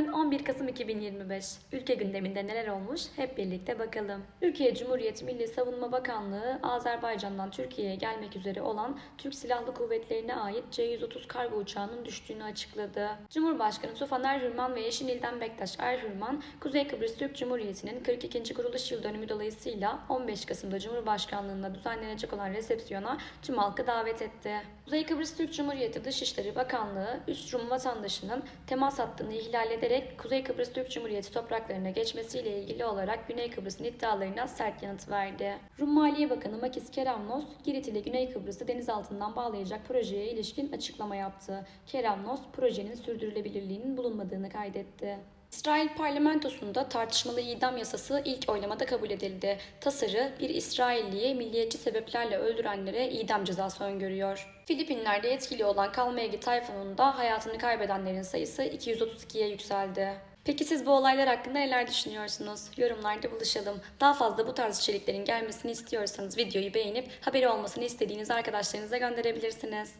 Bugün 11 Kasım 2025. Ülke gündeminde neler olmuş hep birlikte bakalım. Türkiye Cumhuriyeti Milli Savunma Bakanlığı Azerbaycan'dan Türkiye'ye gelmek üzere olan Türk Silahlı Kuvvetleri'ne ait C-130 kargo uçağının düştüğünü açıkladı. Cumhurbaşkanı Tufan Erhürman ve eşi Nilden Bektaş Erhürman, Kuzey Kıbrıs Türk Cumhuriyeti'nin 42. kuruluş yıl dönümü dolayısıyla 15 Kasım'da Cumhurbaşkanlığında düzenlenecek olan resepsiyona tüm halkı davet etti. Kuzey Kıbrıs Türk Cumhuriyeti Dışişleri Bakanlığı 3 Rum vatandaşının temas hattını ihlal ederek Kuzey Kıbrıs Türk Cumhuriyeti topraklarına geçmesiyle ilgili olarak Güney Kıbrıs'ın iddialarına sert yanıt verdi. Rum Maliye Bakanı Makis Keramnos, Girit ile Güney Kıbrıs'ı deniz altından bağlayacak projeye ilişkin açıklama yaptı. Keramnos, projenin sürdürülebilirliğinin bulunmadığını kaydetti. İsrail parlamentosunda tartışmalı idam yasası ilk oylamada kabul edildi. Tasarı bir İsrailliyi milliyetçi sebeplerle öldürenlere idam cezası öngörüyor. Filipinler'de etkili olan Kalmayagi tayfununda hayatını kaybedenlerin sayısı 232'ye yükseldi. Peki siz bu olaylar hakkında neler düşünüyorsunuz? Yorumlarda buluşalım. Daha fazla bu tarz içeriklerin gelmesini istiyorsanız videoyu beğenip haberi olmasını istediğiniz arkadaşlarınıza gönderebilirsiniz.